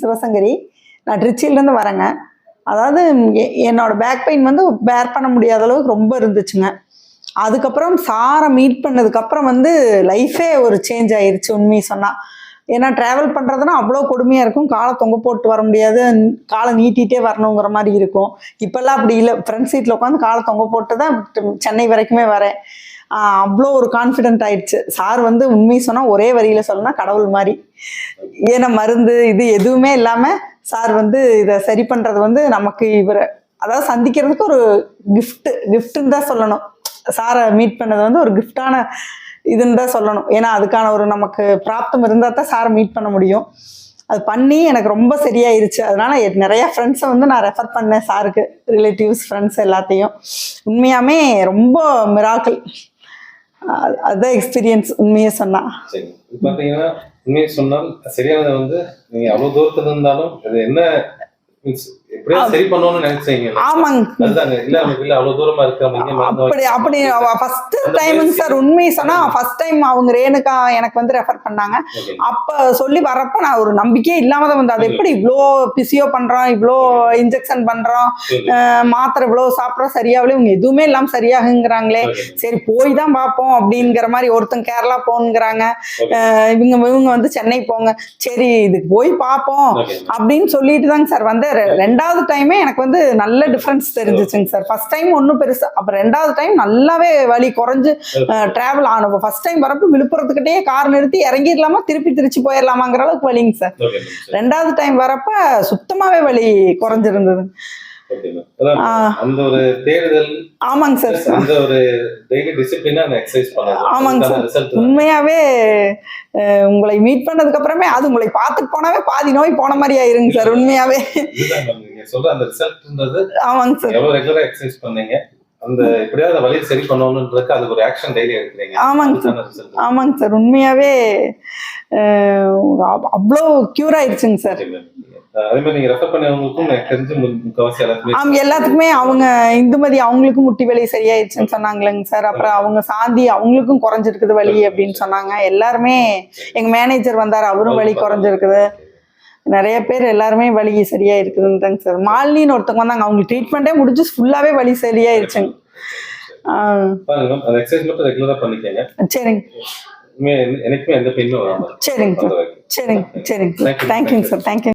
சிவசங்கரி. நான் ட்ரிச்சியிலேருந்து வரேங்க. அதாவது எ- பேக் பெயின் வந்து பேர் பண்ண முடியாத அளவுக்கு ரொம்ப இருந்துச்சுங்க. அதுக்கப்புறம் சாரை மீட் பண்ணதுக்கப்புறம் வந்து லைஃபே ஒரு சேஞ்ச் ஆயிடுச்சு உண்மையை சொன்னால் ஏன்னா ட்ராவல் பண்ணுறதுனா அவ்வளோ கொடுமையாக இருக்கும். காலை தொங்க போட்டு வர முடியாது. காலை நீட்டிகிட்டே வரணுங்கிற மாதிரி இருக்கும். இப்போல்லாம் அப்படி இல்லை. ஃப்ரண்ட் சீட்டில் உட்காந்து காலை தொங்க போட்டு தான் சென்னை வரைக்குமே வரேன். அவ்வளோ ஒரு கான்ஃபிடென்ட் ஆயிடுச்சு. சார் வந்து உண்மையை சொன்னால் ஒரே வரியில் சொல்லணும்னா கடவுள் மாதிரி. ஏன்னா மருந்து இது எதுவுமே இல்லாமல் சார் வந்து இதை சரி பண்ணுறது வந்து நமக்கு இவரை அதாவது சந்திக்கிறதுக்கு ஒரு கிஃப்ட்டு கிஃப்ட்டுன்னு தான் சொல்லணும். சாரை மீட் பண்ணது வந்து ஒரு கிஃப்டான இதுன்னு தான் சொல்லணும். ஏன்னா அதுக்கான ஒரு நமக்கு பிராப்தம் இருந்தால் தான் சாரை மீட் பண்ண முடியும். அது பண்ணி எனக்கு ரொம்ப சரியாயிருச்சு. அதனால எ- நிறைய ஃப்ரெண்ட்ஸை வந்து நான் ரெஃபர் பண்ணேன் சாருக்கு. ரிலேட்டிவ்ஸ் ஃப்ரெண்ட்ஸ் எல்லாத்தையும். உண்மையாமே ரொம்ப மிராக்கிள் அதுதான் எக்ஸ்பீரியன்ஸ் உண்மையை சொன்னா. சரி. பாத்தீங்கன்னா உண்மையை சொன்னால் சரியானது வந்து நீங்க அவ்வளவு தூரத்துல இருந்தாலும் அது என்ன மீன்ஸ் சரி பண்ணணும்னு நினைச்சீங்க. ஆமாங்க. அப்படி அப்படி ஃபர்ஸ்ட் டைமுங்க சார் உண்மையை சொன்னா ஃபர்ஸ்ட் டைம் அவங்க ரேணுகா எனக்கு வந்து ரெஃபர் பண்ணாங்க. அப்ப சொல்லி வரப்ப நான் ஒரு நம்பிக்கையே இல்லாம தான் வந்து அது எப்படி இவ்வளோ பிசியோ பண்றோம் இவ்வளோ இன்ஜெக்ஷன் பண்றோம் மாத்திரை இவ்வளோ சாப்பிட்றோம் சரியாகல இவங்க எதுவுமே இல்லாம சரியாகுங்கிறாங்களே. சரி. போய் தான் பார்ப்போம் அப்படிங்கிற மாதிரி ஒருத்தன் கேரளா. அஹ் இவங்க இவங்க வந்து சென்னை போங்க. சரி இதுக்கு போய் பார்ப்போம். அப்படின்னு சொல்லிட்டு தாங்க சார் வந்து ரெ- ரெண்டாவது டைமே எனக்கு வந்து நல்ல டிஃப்ரென்ஸ் தெரிஞ்சிச்சுங்க சார் ஃபர்ஸ்ட் டைம் ஒன்றும் பெருசு அப்புறம் ரெண்டாவது டைம் நல்லாவே வலி குறைஞ்சு டிராவல் ஆனோம் ஃபர்ஸ்ட் டைம் வரப்போ விழுப்புரத்துக்கிட்டே கார் நிறுத்தி இறங்கிடலாமா திருப்பி திருச்சி போயிடலாமாங்கிற அளவுக்கு வலிங்க சார். ரெண்டாவது டைம் வரப்ப சுத்தமாவே வலி குறைஞ்சிருந்தது ஆமாங்க சார். அந்த ஒரு ஆமாங்க சார். உண்மையாவே உங்களை மீட் பண்ணதுக்கு அப்புறமே அது உங்களை பார்த்துட்டு போனாவே பாதி நோய் போன மாதிரி ஆயிருங்க சார் உண்மையாவே. ஆமாங்க சார். அந்த எப்படியாவது வலியை சரி பண்ணணும்ன்றதுக்கு அதுக்கு ஒரு ஆக்ஷன் டெய்லி எடுக்கிறீங்க. ஆமாங்க சார். ஆமாங்க சார். உண்மையாவே அவ்வளோ க்யூர் ஆயிடுச்சுங்க சார். எல்லாத்துக்குமே அவங்க இந்துமதி அவங்களுக்கும் முட்டி வலி சரியாயிடுச்சுன்னு சொன்னாங்களேங்க சார். அப்புறம் அவங்க சாந்தி அவங்களுக்கும் குறைஞ்சிருக்குது வலி அப்படின்னு சொன்னாங்க. எல்லாருமே எங்க மேனேஜர் வந்தார் அவரும் வலி குறைஞ்சிருக்குது. நிறைய பேர் எல்லாருமே வலி சரியா இருக்குதுன்றாங்க சார். மாலினின்னு ஒருத்தவங்க வந்தாங்க. அவங்களுக்கு ட்ரீட்மெண்ட்டே முடிஞ்சு ஃபுல்லாவே வலி சரியாயிருச்சுங்க. சரிங்க. சரிங்க சரிங்க சரிங்க. தேங்க்யூங்க சார் தேங்க்யூ